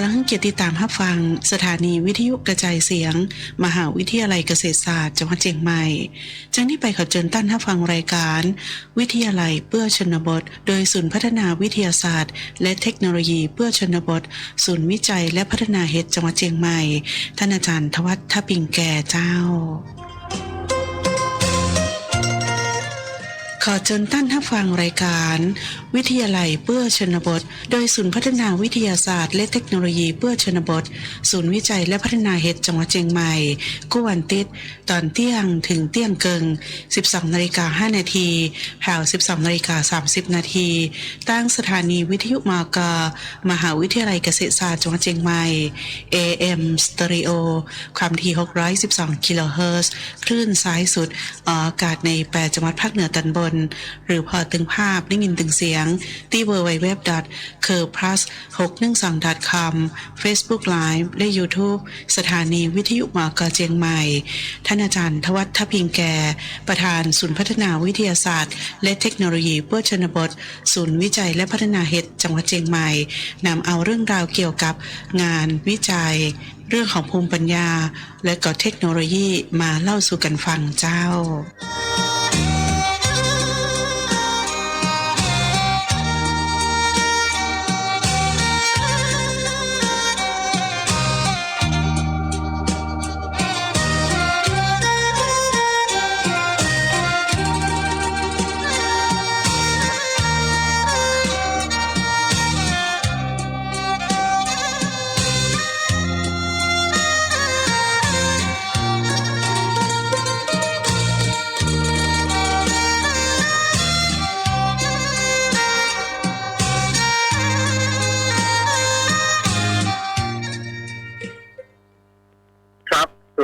กำลังเกียรติตามรับฟัง สถานีวิทยุกระจายเสียง มหาวิทยาลัยเกษตรศาสตร์จังหวัดเชียงใหม่จังนี้ไปขอเชิญท่านรับฟังรายการ วิทยาลัยเพื่อชนบท โดยศูนย์พัฒนาวิทยาศาสตร์ และเทคโนโลยีเพื่อชนบท ศูนย์วิจัยและพัฒนาเห็ดจังหวัดเชียงใหม่ ท่านอาจารย์ทวัฒน์ทปิงแก่เจ้า อเชิญท่านรับฟังรายการ วิทยาลัยเพื่อชนบท โดยศูนย์พัฒนาวิทยาศาสตร์ และเทคโนโลยีเพื่อชนบท ศูนย์วิจัยและพัฒนาเห็ดจังหวัดเชียงใหม่กวันติดตอนเที่ยงถึงเที่ยงเกิง 12นาฬิกา5นาทีแถว12นาฬิกา30นาทีตั้งสถานีวิทยุมากมหาวิทยาลัยเกษตรศาสตร์จังหวัดเชียงใหม่ AM Stereo ความถี่612กิโลเฮิรตซ์คลื่นซ้ายสุดออกอากาศใน 8 จังหวัดภาคเหนือตอนบนหรือพอตึงภาพได้ยินตึงเสียง ที่ www.kerplus612.com Facebook Live และ YouTube สถานีวิทยุมอกเจียงใหม่ ท่านอาจารย์ทวัฒน์ทพิงแก่ ประธานศูนย์พัฒนาวิทยาศาสตร์ และเทคโนโลยีเพื่อชนบท ศูนย์วิจัยและพัฒนาเห็ดจังหวัดเชียงใหม่นำเอาเรื่องราวเกี่ยวกับงานวิจัย เรื่องของภูมิปัญญา และก็เทคโนโลยีมาเล่าสู่กันฟังเจ้า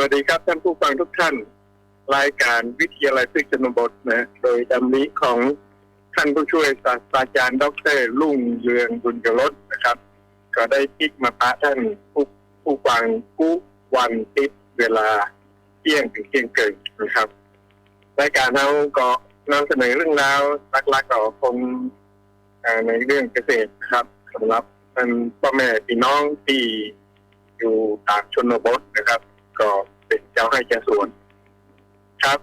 วัสดีครับท่านผู้ฟังทุกท่าน รายการวิทยาลัยพฤกชนบทนะโดยดำริของท่านผู้ช่วยศาสตราจารย์ ดรลุ่งเรืองบุญกรสนะครับ ก็ได้พิกมาพระท่านผู้ผู้ฟังกู้วันติดเวลาเที่ยงถึงเที่ยงเกินนะครับ รายการเราก็นำเสนอเรื่องราวหลักๆก็คงอ่าในเรื่องเกษตรนะครับสำหรับท่านพ่อแม่พี่น้องที่อยู่ต่างชนบทนะครับ ก็ เป็นเจ้าให้เจ้าส่วนครับ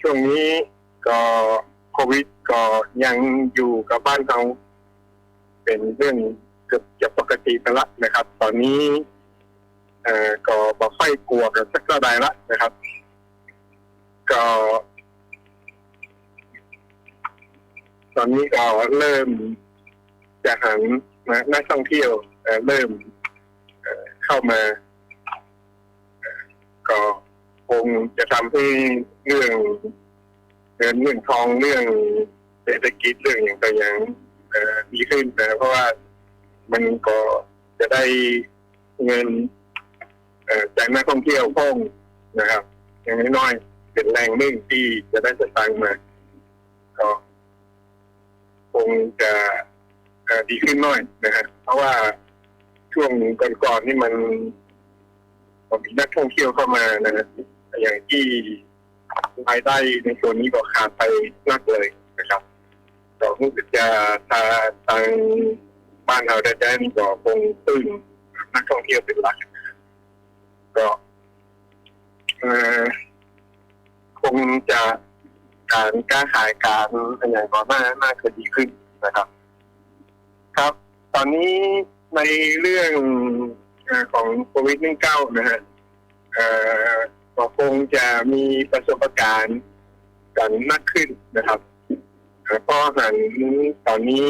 ช่วงนี้ก็โควิดก็ยังอยู่กับบ้านเราเป็นเรื่องเกือบจะปกติไปละนะครับ ตอนนี้เอ่อก็บ่ค่อยกลัวกันสักเท่าใดละนะครับ ก็ ตอนนี้ก็เริ่มจะหันนะนักท่องเที่ยวเเริ่มเข้ามา ก็คงจะทำให้เรื่องเงินเรื่องทองเรื่องเศรษฐกิจเรื่องอย่างต่างอย่างดีขึ้นนะเพราะว่ามันก็จะได้เงินจากนักท่องเที่ยวพิ่มนะครับ อย่างน้อยๆเป็นแรงหนึ่งที่จะได้สตางมา ก็คงจะดีขึ้นน่อยนะฮะเพราะว่าช่วงก่อนๆนี่มัน มีนักท่องเที่ยวเข้ามานะฮะอย่างที่รายได้ในส่วนนี้ก็ขาดไปนักเลยนะครับก็รู้สึกจะทาทางบ้านเราได้แดนก็คงตึงนักท่องเที่ยวเป็นหลักก็คงจะการกล้าขายการอย่างก่อนหน้าน่าจะดีขึ้นนะครับ ครับ ตอนนี้ในเรื่องของโควิด -19 นะฮะ เอ่อก็คงจะมีประสบการณ์กันมากขึ้นนะครับเอ่อเพราะหันตอนนี้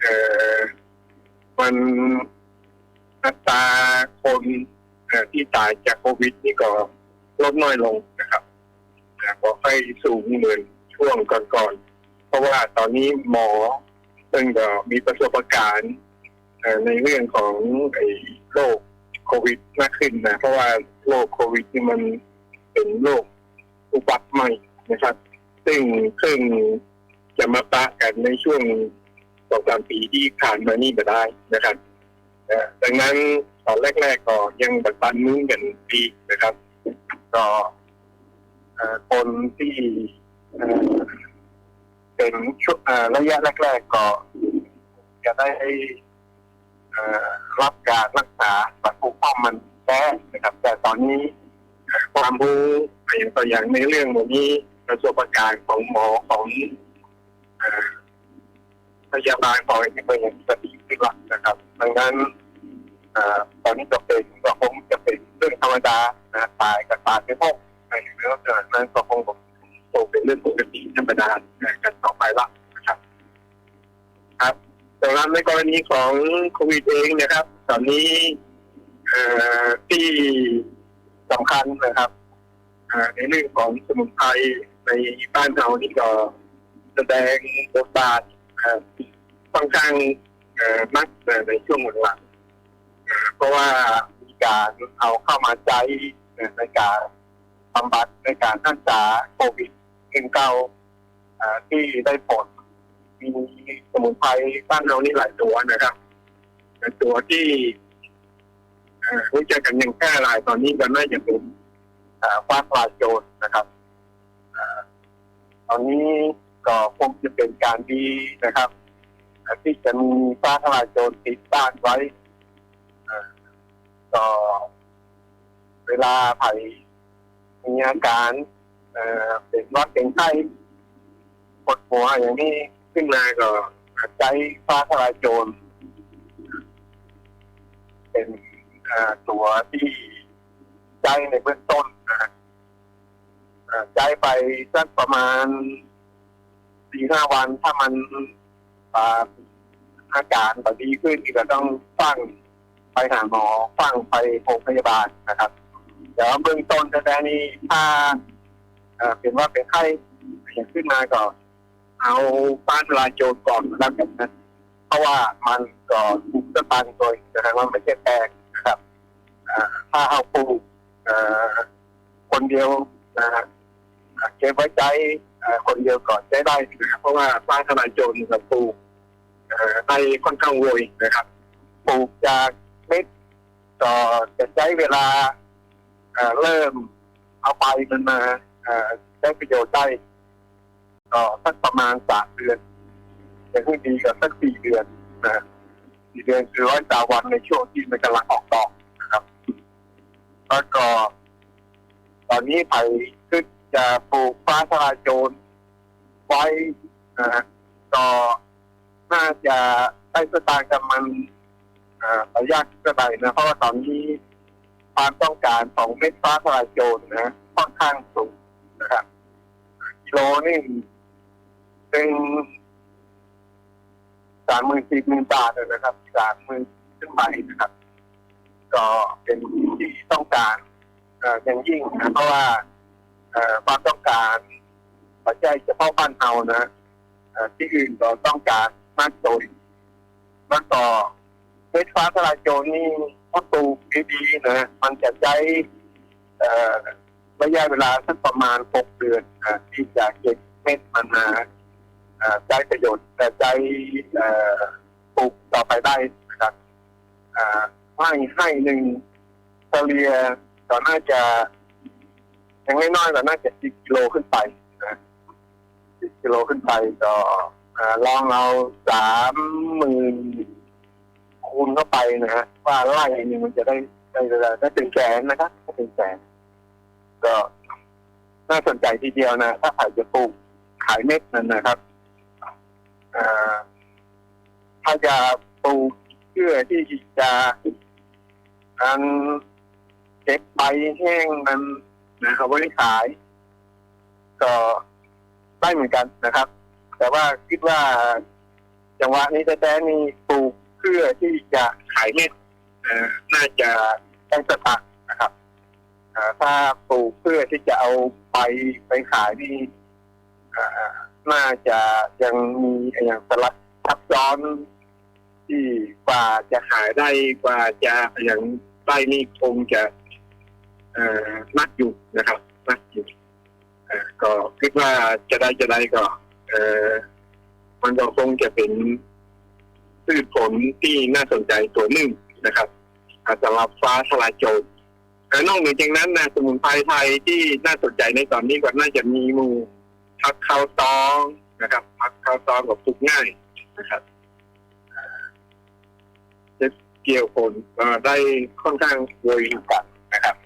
เอ่อมันอัตราคนที่ตายจากโควิด นี่ก็ลดน้อยลงนะครับแต่ก็ค่อยสูงเหมือนช่วงก่อนๆ เพราะว่าตอนนี้หมอซึ่งก็มีประสบการณ์ในเรื่องของไอ้โรคโควิดมากขึ้นนะ เพราะว่า โรคโควิดนี่มันเป็นโรคอุบัติใหม่นะครับ ซึ่งเพิ่งจะมาปะกันในช่วงสองสามปีที่ผ่านมานี่มาได้นะครับดังนั้นตอนแรกๆก็ยังบัดบันมุ้งกันดีนะครับ ก็คนที่เป็นช่วงระยะแรกๆก็จะได้รับการรักษาบัตรปกป้องมัน แท้นะครับ แต่ตอนนี้ความรู้อย่างตัวอย่างในเรื่องพวกนี้ประสบการของหมอของพยาบาลของอะไรก็ยังจะดีขึ้นละนะครับ ดังนั้นอตอนนี้จะเป็นก็คงจะเป็นเรื่องธรรมดานะตายกับตายไม่พบในเรื่องนั้นก็คงคงเป็นเรื่องปกติธรรมดากันต่อไปละนะครับ ครับดังนั้นในกรณีของโควิดเองนะครับ ตอนนี้ ที่สำคัญนะครับอในเรื่องของสมุนไพรในบ้านเรานี่ก็แสดงบทบาทค่อนข้างมากในช่วงหลังเพราะว่ามีการเอาเข้ามาใช้ในการบำบัดในการรักษาโควิด19อ่าที่ได้ผลมีสมุนไพรบ้านเรานี่หลายตัวนะครับ ตัวที่ รู้จักกันยังแพร่หลายตอนนี้ก็น่าจะเป็นฟ้าปลาโจรนะครับอ่อตอนนี้ก็คงจะเป็นการดีนะครับ ที่จะมีฟ้าทลายโจรติดบ้านไว้เอ่อเวลาไผ่มีอาการเอ่อเป็นวัดเป็นไข้ปวดหัวอย่างนี้ขึ้นมาก็ใช้ฟ้าทลายโจรเป็น ตัวที่ใช้ในเบื้องต้นนะฮะได้ไปสักประมาณสี่ห้าวันถ้ามันอาอาการแบบดีขึ้นก็ต้องฟังไปหาหมอฟังไปโรงพยาบาลนะครับแต่ว่าเบื้องต้นแท้นี่ถ้าเป็นว่าเป็นไข้อย่างขึ้นมาก็เอาป้านลายโจรก่อนแล้วกันนะเพราะว่ามันก็ถูกสตันโดยนะครับว่าไม่ใช่แปลง ถ้าเอาปลูกคนเดียวเก็บไว้ใจคนเดียวก่อนใช้ได้นะครับเพราะว่าป้านทลายโจรกับปลูกในค่อนข้างโวยนะครับปลูกจากเม็ดก็จะใช้เวลาเริ่มเอาไปมันมาเอ่อใช้ประโยชน์ได้ก็สักประมาณสามเดือนอย่างที่ดีก็สักสี่เดือนนะสี่เดือนคือร้อยสาวันในช่วงที่มันกำลังออกดอก นะครับแล้วก็ตอนนี้ไผ่ขึ้นจะปลูกฟ้าทลายโจรไว้นะฮะก็น่าจะได้สตางค์กับมันอาระยะเท่าไหร่นะเพราะว่าตอนนี้ความต้องการของเม็ดฟ้าทลายโจรนะค่อนข้างสูงนะครับกิโลนี่เป็นสามหมื่นสี่หมื่นบาทเลยนะครับสามหมื่นขึ้นไปนะครับ ก็เป็นที่ต้องการอย่างยิ่งนะเพราะว่าความต้องการปัจจัยเฉพาะบ้านเรานะที่อื่นก็ต้องการมากโดยแล้วก็เม็ดฟ้าทลายโจรนี่ถ้าปลูกดีๆนะมันจะใช้ระยะเวลาสักประมาณหกเดือนที่จะเก็บเม็ดมันมาเอ่อใช้ประโยชน์แต่ใช่ปลูกต่อไปได้นะครับ อ่าให้ให้หนึ่งเลียก็น่าจะอย่างน้อยๆก็น่าจะสิบกิโลขึ้นไปนะสิบกิโลขึ้นไปก็อ่าลองเอาสามหมื่นคูณเข้าไปนะฮะว่าไร่หนึงมันจะได้ได้ได้ได้ถึงแสนนะครับถ้าถึงแสนก็น่าสนใจทีเดียวนะ ถ้าใครจะปลูกขายเม็ดนั่นนะครับถ้าจะปลูกเพื่อที่จะ อันเก็บใบแห้งมันนะครับไว้ขาย ก็ได้เหมือนกันนะครับ แต่ว่าคิดว่าจังหวะนี้แท้ๆนี่ปลูกเพื่อที่จะขายเม็ดน่าจะได้สตังค์นะครับถ้าปลูกเพื่อที่จะเอาไปไปขายนี่น่าจะยังมีอย่างสลัดซับซ้อนที่กว่าจะขายได้กว่าจะอย่าง ได้นี่คงจะเอ่อนักอยู่นะครับนักอยู่ก็คิดว่าจะได้จะได้ก็เออมันก็คงจะเป็นพืชผลที่น่าสนใจตัวหนึ่งนะครับอาจจะรับฟ้าทลายโจรแต่นอกเหนือจากนั้นนะสมุนไพรไทยที่น่าสนใจในตอนนี้ก็น่าจะมีมูพักข้าวตองนะครับพักข้าวตองกับปลูกง่ายนะครับ เกี่ยวผลได้ค่อนข้างโดยกันนะครับ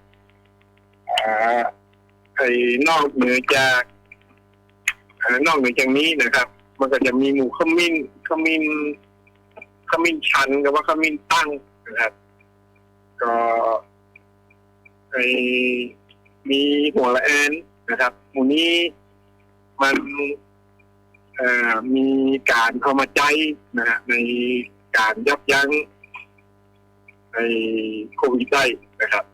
ไอ้นอกเหนือจากอนอกเหนือจากนี้นะครับ มันก็จะมีหมู่ขมิ้นขมิ้นขมิ้นชันกับว่าขมิ้นตั้งนะครับ ก็ไอ้มีหัวละแอนนะครับ หมู่นี้มันมีการเข้ามาใจนะฮะในการยับยั้ง ในโควิดได้นะครับ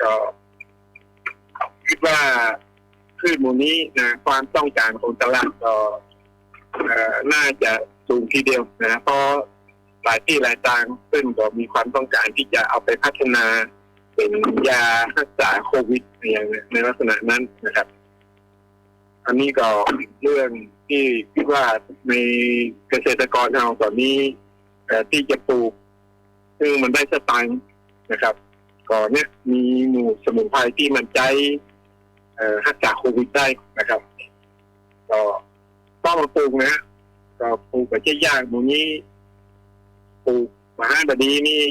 ก็คิดว่าพืชหมูนี้นะความต้องการของตลาดก็น่าจะสูงทีเดียวนะเพราะหลายที่หลายทางซึ่งก็มีความต้องการที่จะเอาไปพัฒนาเป็นยารักษาโควิดอย่างในลักษณะนั้นนะครับ อันนี้ก็เรื่องที่คิดว่าในเกษตรกรเราตอนนี้ที่จะปลูก ซึ่งมันได้สตังค์นะครับก่อนเนี่ยมีหมู่สมุนไพรที่มันใจเอ่อรักษาโควิดได้นะครับ ก็ต้องมาปลูกนะฮะก็ปลูกกับเจ๊ยากหมู่นี้ปลูกมหาบดีนี่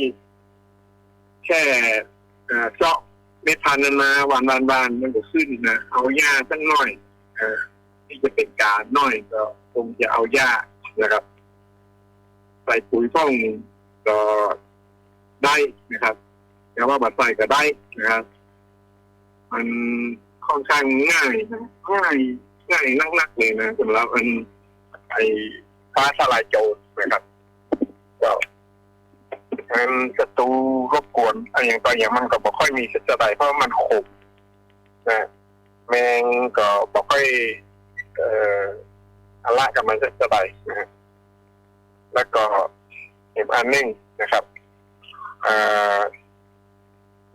แค่เอ่อเจาะเม็ดพันธุ์นั้นมาหวานหวานหวานมันก็ขึ้นนะเอาหญ้าสักหน่อยเอ่อที่จะเป็นการหน่อยก็คงจะเอาหญ้านะครับ ใส่ปุ๋ยฟ่องก็ ได้นะครับแต่ว่าบัดใส่ก็ได้นะครับ มันค่อนข้างง่ายนะง่ายง่ายนักๆเลยนะสำหรับอันไอ้ฟ้าทลายโจรนะครับก็มันศัตรูรบกวนอะไรอย่างตัวอย่างมันก็บ่ค่อยมีสักเท่าไหร่เพราะมันขมนะแมงก็บ่ค่อยเอ่ออะละกับมันสักเท่าไหร่นะแล้วก็อีกอันนึงนะครับ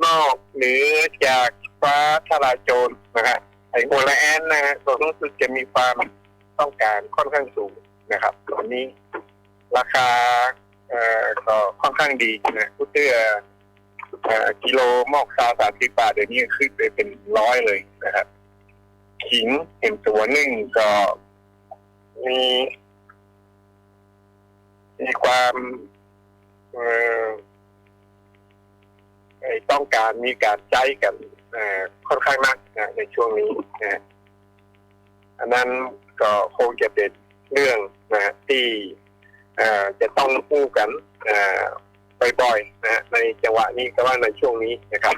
นอกเหนือจากฟ้าทลายโจรนะฮะไอ้โอลาแอนนะฮะก็รู้สึกจะมีความต้องการค่อนข้างสูงนะครับตอนนี้ราคาเอ่อก็ค่อนข้างดีนะผู้เตื้อเอ่อกิโลมอกซาสามสิบบาทเดี๋ยวนี้ขึ้นไปเป็นร้อยเลยนะครับขิงเห็นตัวหนึ่งก็มีมีความเอ่อ ต้องการมีการใจกันค่อนข้างมากในช่วงนี้นะอันนั้นก็คงจะเป็นเรื่องนะที่จะต้องคู่กันบ่อยๆนะฮะในจังหวะนี้ก็ว่าในช่วงนี้นะครับ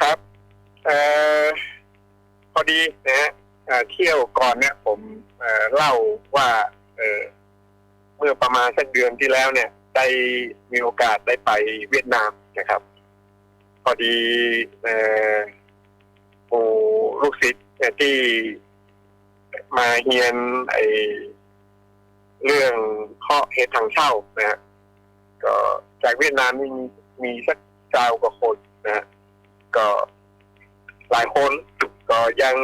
ครับเออพอดีนะฮะเที่ยวก่อนเนี่ยผมเอ่อเล่าว่าเออเมื่อประมาณสักเดือนที่แล้วเนี่ย ได้มีโอกาสได้ไปเวียดนามนะครับ พอดีเอ่อหมู่ลูกศิษย์ที่มาเฮียนไอเรื่องข้อเหตุทางเช่านะฮะก็จากเวียดนามมีมีสักเจ้ากว่าคนนะฮะก็หลายคนก็ยัง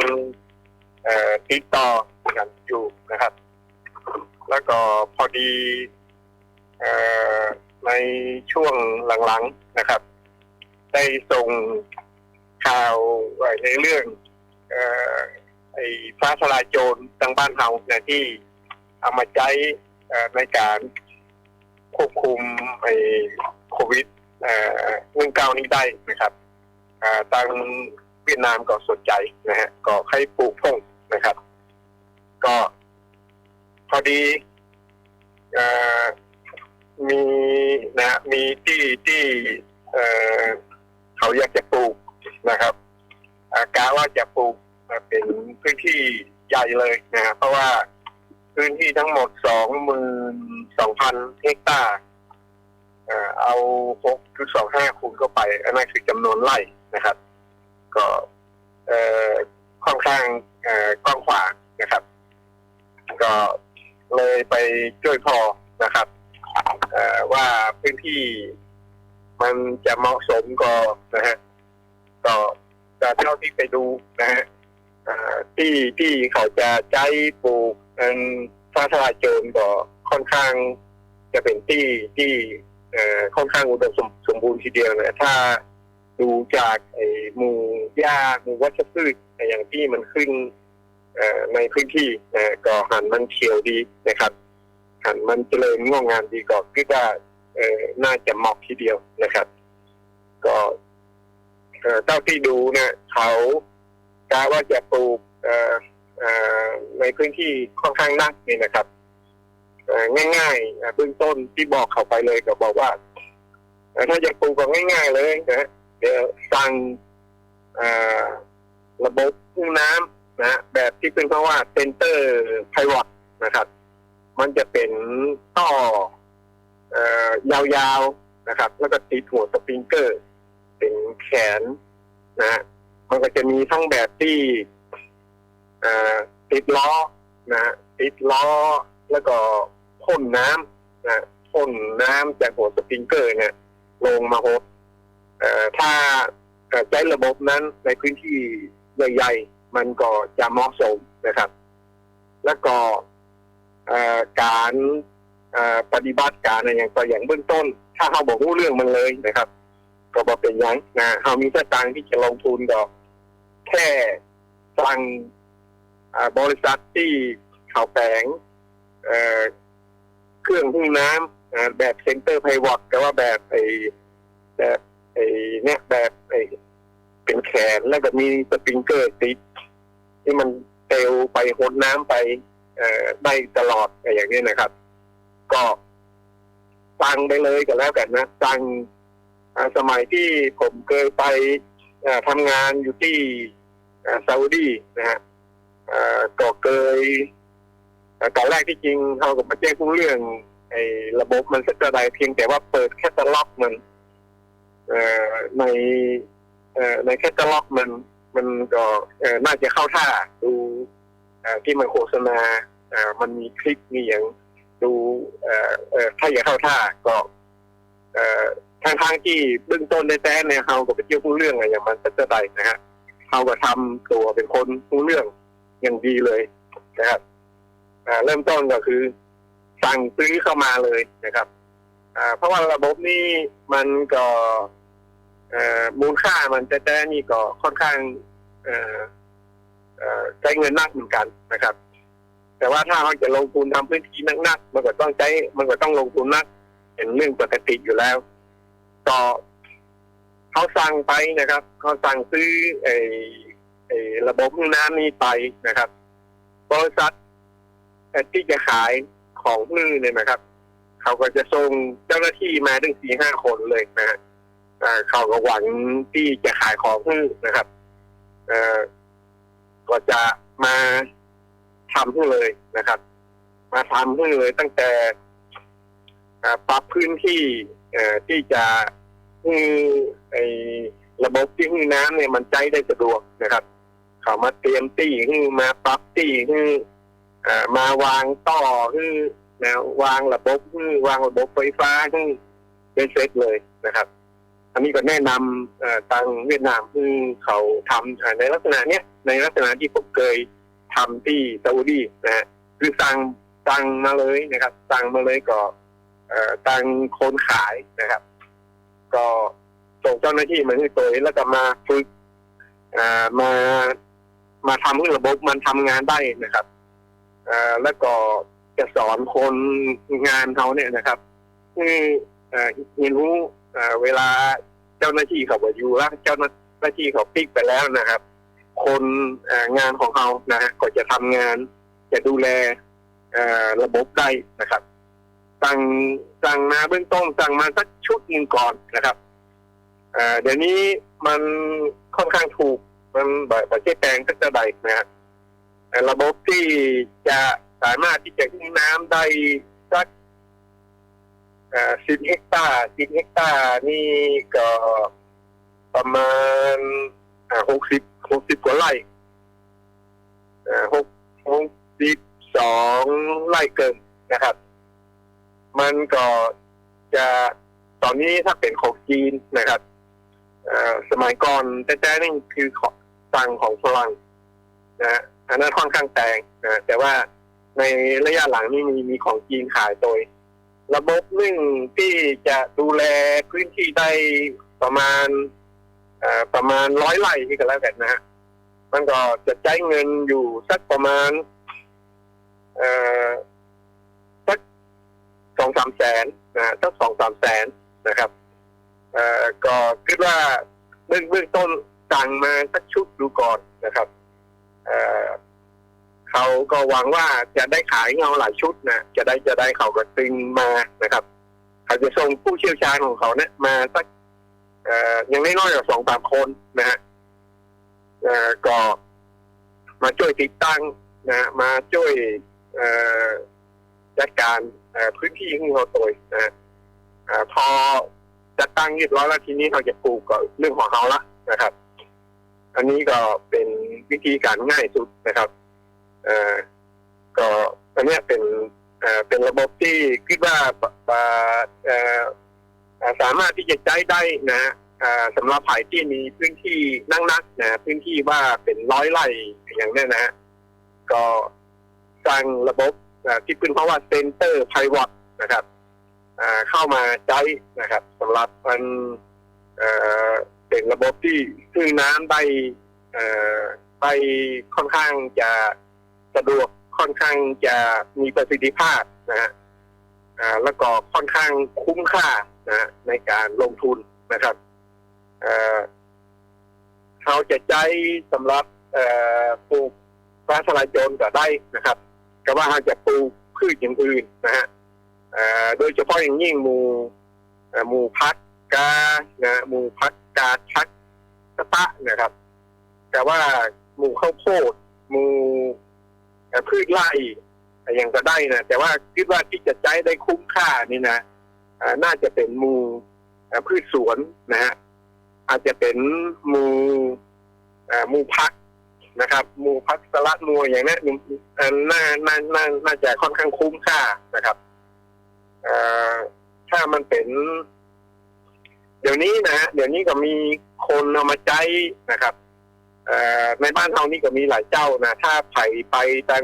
ติดต่อกันอยู่นะครับ แล้วก็พอดี ในช่วงหลังๆนะครับ ได้ส่งข่าวไวในเรื่องออไอ้ฟ้าทลายโจรทางบ้านเฮาเนี่ยที่เอามาใช้ในการควบคุมไอ้โควิดเอ่อหนึ่งเก้านี้ได้นะครับอ่าทางเวียดนามก็สนใจนะฮะก็ให้ปลูกพ่งนะครับ ก็พอดีอ มีนะมีที่ที่เอ่อเขาอยากจะปลูกนะครับอากาว่าจะปลูกเป็นพื้นที่ใหญ่เลยนะเพราะว่าพื้นที่ทั้งหมดสองหมื่นสองพันเฮกตาร์เอาหกจุดสองห้าคูณเข้าไปอันนั้นคือจำนวนไร่นะครับ ก็เอ่อค่อนข้างกว้างขวางนะครับ ก็เลยไปช่วยพอนะครับ ว่าพื้นที่มันจะเหมาะสมก็นะฮะก็จะเท่าที่ไปดูนะฮะที่ที่เขาจะใช้ปลูกอันฟ้าทลายโจรก็ค่อนข้าง จะเป็นที่ที่ค่อนข้างอุดมสมสมบูรณ์ทีเดียวนะถ้าดูจากไอ้หมู่หญ้าหมู่วัชพืชอย่างที่มันขึ้นในพื้นที่ก็หันมันเขียวดีนะครับ หันมันเจริญงอกงามดีก็คิดว่าเออน่าจะเหมาะทีเดียวนะครับ ก็เท่าที่ดูนี่ยเขากะว่าจะปลูกในพื้นที่ค่อนข้างนักนี่นะครับง่ายๆเบื้องต้นที่บอกเขาไปเลยก็บอกว่าเอ่อถ้าจะปลูกก็ง่าย ๆ เลยนะเดี๋ยวสั่งระบบพุ่งน้ำนะแบบที่เป็นเพราะว่าเซนเตอร์ไพวอตนะครับ มันจะเป็นต่อเอ่อยาวๆนะครับ แล้วก็ติดหัวสปริงเกอร์ เป็นแขนนะฮะมันก็จะมีทั้งแบบที่เอ่อติดล้อนะฮะติดล้อแล้วก็พ่นน้ำนะพ่นน้ำจากหัวสปริงเกอร์เนี่ย ลงมาโฮสเอ่อถ้าใช้ระบบนั้นในพื้นที่ใหญ่ ๆ มันก็จะเหมาะสมนะครับ แล้วก็ การปฏิบัติการอะไรอย่างตัวอย่างเบื้องต้น ถ้าเขาบอกรู้เรื่องมันเลยนะครับ ก็บอกเป็นยังนะเขามีสตางค์ที่จะลงทุนก็แค่สั่งบริษัทที่เขาแปลงเครื่องพุ่งน้ำแบบเซนเตอร์ไพวอตแต่ว่าแบบไอ้แบบไอ้เนี่ยแบบไอ้เป็นแขนแล้วก็มีสปริงเกอร์ติดที่มันเตลไปหดน้ำไป ได้ตลอดอะไรอย่างนี้นะครับ ก็สั่งไปเลยก็แล้วกันนะสั่งสมัยที่ผมเคยไปทำงานอยู่ที่ซาอุดีนะฮะอ่าก็เคยอ่าตอนแรกที่จริงเขาก็มาแจ้งผู้เรื่องไอ้ระบบมันสักใดเพียงแต่ว่าเปิดแคตตาล็อกมันในในแคตตาล็อกมัน มันก็น่าจะเข้าท่าดู ที่มันโฆษณามันมีคลิปมีอย่างดูเอ่อเอ่อถ้าอย่าเข้าท่าก็ค่อทางทางที่เบื้องต้นได้แต่เนี่ยเขาก็ไปเที่ยวผู้เรื่องอะไรอย่างมันสักใดนะฮะเขาก็ทำตัวเป็นคนผู้เรื่องอย่างดีเลยนะครับเริ่มต้นก็คือ สั่งซื้อเข้ามาเลยนะครับเพราะว่าระบบนี้มันก็มูลค่ามันแต่แต่นี่ก็ค่อนข้างอ ใช้เงินนักเหมือนกันนะครับ แต่ว่าถ้าเขาจะลงทุนทำพื้นที่นักๆมันก็ต้องใช้ มันก็ต้องลงทุนนักเป็นเรื่องปกติอยู่แล้วก็เขาสั่งไปนะครับเขาสั่งซื้อไอ้ไอ้ระบบน้ำนี้ไปนะครับบริษัทที่จะขายของมือเนี่ยนะครับ เขาก็จะส่งเจ้าหน้าที่มาถึงสี่ห้าคนเลยนะฮะเขาก็หวังที่จะขายของมือนะครับ เอ่อ ก็จะมาทำให้เลยนะครับ มาทำให้เลยตั้งแต่ปรับพื้นที่เอ่อที่จะให้ไอ้ระบบที่ให้น้ำเนี่ยมันใช้ได้สะดวกนะครับ เขามาเตรียมตี้ให้มาปรับตี้ให้อ่มาวางต่อให้นะวางระบบให้วางระบบไฟฟ้าให้เป็นเสร็จเลยนะครับ อันนี้ก็แนะนำทางเวียดนามที่เขาทำในลักษณะเนี้ยในลักษณะที่ผมเคยทำที่ซาอุดีนะฮะคือสั่งสั่งมาเลยนะครับ สั่งมาเลยก็เอ่อทางคนขายนะครับ ก็ส่งเจ้าหน้าที่มาที่ตัวแล้วก็มาฝึกมามาทำให้ระบบมันทำงานได้นะครับแล้วก็จะสอนคนงานเขาเนี่ยนะครับให้เอ่อเรียนรู้ เวลาเจ้าหน้าที่เขาบอกอยู่แล้วเจ้าหน้าที่เขาปิกไปแล้วนะครับ คนงานของเขานะฮะก็จะทำงาน จะดูแลระบบได้นะครับสั่งสั่งมาเบื้องต้นสั่งมาสักชุดหนึ่งก่อนนะครับเดี๋ยวนี้มันค่อนข้างถูกมันแบบประเทศแปลงสักจะใดนะฮะระบบที่จะสามารถที่จะขึ้นน้ำได้ สักสิบเฮกตาร์สิบเฮกตาร์นี่ก็ประมาณหกสิบหกสิบกว่าไร่หกหกสิบสองไร่เกินนะครับ มันก็จะตอนนี้ถ้าเป็นของจีนนะครับอ่อสมัยก่อนแต่แต่นี่คือของสั่งของฝรั่งนะฮะอันนั้นค่อนข้างแพงนะแต่ว่าในระยะหลังนี่มีมีของจีนขายโดย ระบบหนึ่งที่จะดูแลพื้นที่ได้ประมาณประมาณร้อยไร่นี่ก็แล้วกันนะฮะมันก็จะใช้เงินอยู่สักประมาณเอ่อสักสองสามแสนนะสักสองสามแสนนะครับเอ่อก็คิดว่าเบื้องเบื้องต้นสั่งมาสักชุดดูก่อนนะครับ เขาก็หวังว่าจะได้ขายเงาหลายชุดนะจะได้จะได้เขาก็ตึงมานะครับเขาจะส่งผู้เชี่ยวชาญของเขาเนี่ยมาสักเอ่อยังไม่น้อยกว่าสองสามคนนะฮะก็มาช่วยติดตั้งนะมาช่วยจัดการพื้นที่ของเราตัวนะพอจัดตั้งเรียบร้อยแล้วทีนี้เขาจะปลูกก็เรื่องของเขาละนะครับ อันนี้ก็เป็นวิธีการง่ายสุดนะครับ ก็อันนี้เป็นเออเป็นระบบที่คิดว่าเออสามารถที่จะใช้ได้นะฮะเออสำหรับภายที่มีพื้นที่นั่งนักนะพื้นที่ว่าเป็นร้อยไร่อย่างนี้นะฮะก็สร้างระบบเอ่อที่เป็นเพราะว่าเซนเตอร์ไพวอตนะครับเออเข้ามาใช้นะครับสำหรับมันเออเป็นระบบที่ซื้อน้ำได้เออไปค่อนข้างจะ สะดวกค่อนข้างจะมีประสิทธิภาพนะฮะอ่าแล้วก็ค่อนข้างคุ้มค่านะฮะในการลงทุนนะครับเอ่อเขาจะใช้สำหรับอ่อปลูกฟ้าทลายโจรก็ได้นะครับแต่ว่าเขาจะปลูกพืชอย่างอื่นนะฮะอ่อโดยเฉพาะอย่างยิ่งหมู่เอ่อหมู่พักกานะหมู่พักกาชักกระตะนะครับ แต่ว่าหมู่ข้าวโพดหมู่ พืชไร่อย่างก็ได้นะแต่ว่าคิดว่าที่จะใช้ได้คุ้มค่านี่นะน่าจะเป็นมูพืชสวนนะฮะอาจจะเป็นมูมูพักนะครับ มูพักสลัดมัวอย่างนี้น่าน่าน่าน่าจะค่อนข้างคุ้มค่านะครับถ้ามันเป็น เดี๋ยวนี้นะฮะเดี๋ยวนี้ก็มีคนเอามาใช้นะครับ ในบ้านเรานี่ก็มีหลายเจ้านะถ้าไผ่ไปทาง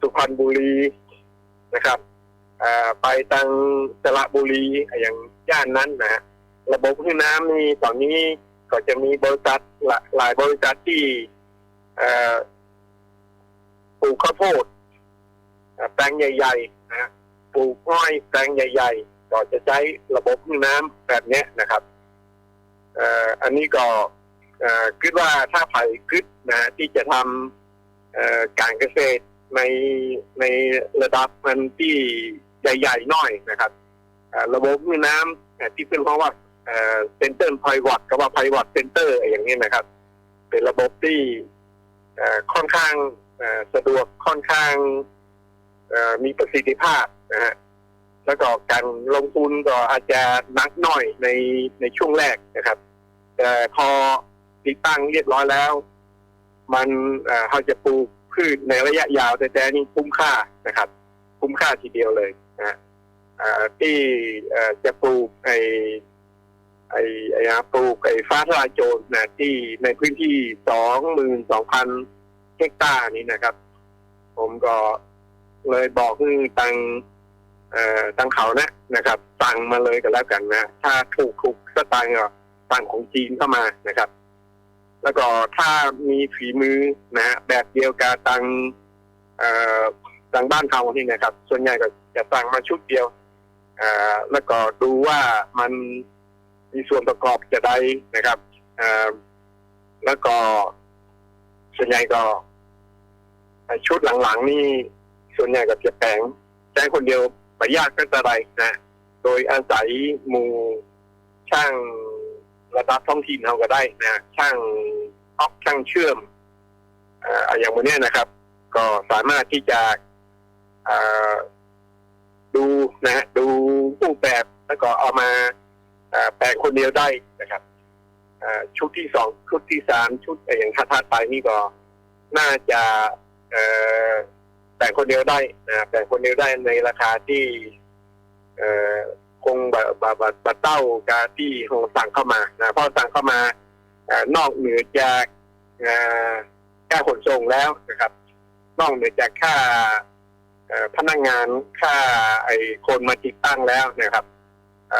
สุพรรณบุรีนะครับอไปทางสระบุรีอย่างย่านนั้นนะระบบพื้นน้ำนี่ตอนนี้ก็จะมีบริษัทหลายหลายบริษัทที่ปลูกข้าวโพดแปลงใหญ่ๆนะปลูกอ้อยแปลงใหญ่ ๆ ก็จะใช้ระบบพื้นน้ำแบบเนี้ยนะครับออันนี้ก็ คิดว่าถ้าไผ่คิดนะที่จะทำการเกษตรในในระดับมันที่ใหญ่ๆหน่อยนะครับระบบมือน้ำที่เป็นเพราะว่าเซ็นเตอร์ไพวอตกับว่าไพวอตเซ็นเตอร์อย่างนี้นะครับ เป็นระบบที่ค่อนข้างสะดวกค่อนข้างมีประสิทธิภาพนะฮะแล้วก็การลงทุนก็อาจจะนักหน่อยในในช่วงแรกนะครับ แต่พอ ติดตั้งเรียบร้อยแล้ว มันเขาจะปลูกพืชในระยะยาวแต่แต่นี่คุ้มค่านะครับ คุ้มค่าทีเดียวเลยนะที่จะปลูกไอไอไอ้ฮะปลูกไอฟ้าทลายโจรนะที่ในพื้นที่สองหมื่นสองพันเฮกตาร์นี้นะครับ ผมก็เลยบอกคือตังเอ่อตังเขานะนะครับสั่งมาเลยก็แล้วกันนะ ถ้าถูกถูกสตางค์ก็สั่งของจีนเข้ามานะครับ แล้วก็ถ้ามีฝีมือนะฮะแบบเดียวกับตังเอ่อตังบ้านเขานี่นะครับ ส่วนใหญ่ก็จะสั่งมาชุดเดียวเอ่อแล้วก็ดูว่ามันมีส่วนประกอบจะได้นะครับเอ่อแล้วก็ส่วนใหญ่ก็ชุดหลังๆ นี่ส่วนใหญ่ก็จะแปลงแจ้งคนเดียวไปยัดก็จะได้นะ โดยอาศัยหมู่ช่าง ระดับท้องถิ่นเราก็ได้นะช่างออกช่างเชื่อมอย่างวันนี้นะครับ ก็สามารถที่จะดูนะฮะดูรูปแบบแล้วก็เอามาแปลงคนเดียวได้นะครับชุดที่สองชุดที่สามชุดอ่ออย่างทัดๆไปนี่ก็น่าจะแปลงคนเดียวได้นะแปลงคนเดียวได้ในราคาที่ คงแบบแบบแบบแบบเต้ากาที่คงสั่งเข้ามานะเพราะสั่งเข้ามาอนอกเหนือจากเอ่าขนส่งแล้วนะครับ นอกเหนือจากค่าพนักงานค่าไอคนมาติดตั้งแล้วนะครับอ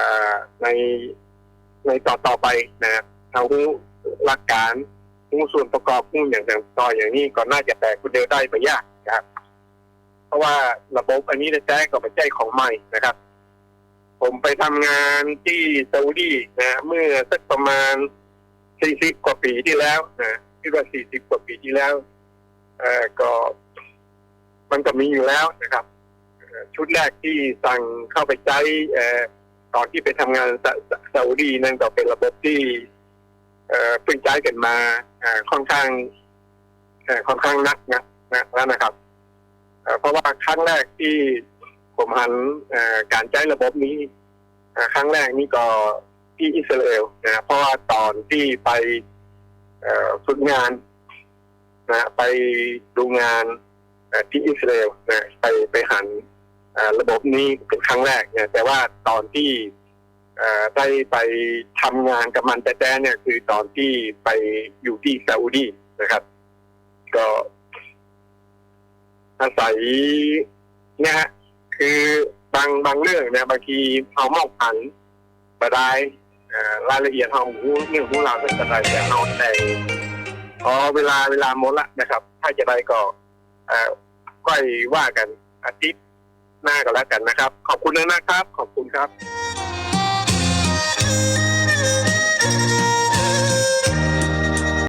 ในในต่อต่อไปนะครับทางผู้หลักการผู้ส่วนประกอบผู้อย่างต่ออย่างนี้ก็น่าจะแตกคนเดียวได้ไม่ยากนะครับ เพราะว่าระบบอันนี้จะแจ้ก็เป็นใจของใหม่นะครับ ผมไปทำงานที่ซาอุดีนะเมื่อสักประมาณ40กว่าปีที่แล้วนะคิดว่า40กว่าปีที่แล้วเออก็มันก็มีอยู่แล้วนะครับ ชุดแรกที่สั่งเข้าไปใช้เออตอนที่ไปทำงานซาซาาอุดีนั่นก็เป็นระบบที่เอ่อเพิ่งใช้กันมาค่อนข้างค่อนข้างนักนะนะแล้วนะครับเพราะว่าครั้งแรกที่ ผมหันการใช้ระบบนี้ครั้งแรกนี่ก็ที่อิสราเอลนะเพราะว่าตอนที่ไปฝึกงานนะไปดูงานที่อิสราเอลนะไปไปหันระบบนี้เป็นครั้งแรกเนี่ยแต่ว่าตอนที่ได้ไปทำงานกับมันแต่แต่เนี่ยคือตอนที่ไปอยู่ที่ซาอุดีนะครับ ก็อาศัยเนี่ยฮะ คือบางบางเรื่องเนี่ยบางทีเอามองผันมาได้รายละเอียดเอาหูเรื่องของเราเป็นอะไรแต่เอาแต่งอ๋อเวลาเวลาหมดละนะครับ ถ้าจะได้ก็เอ่อก้อยว่ากันอาทิตย์หน้าก็แล้วกันนะครับ ขอบคุณนะครับ ขอบคุณครับ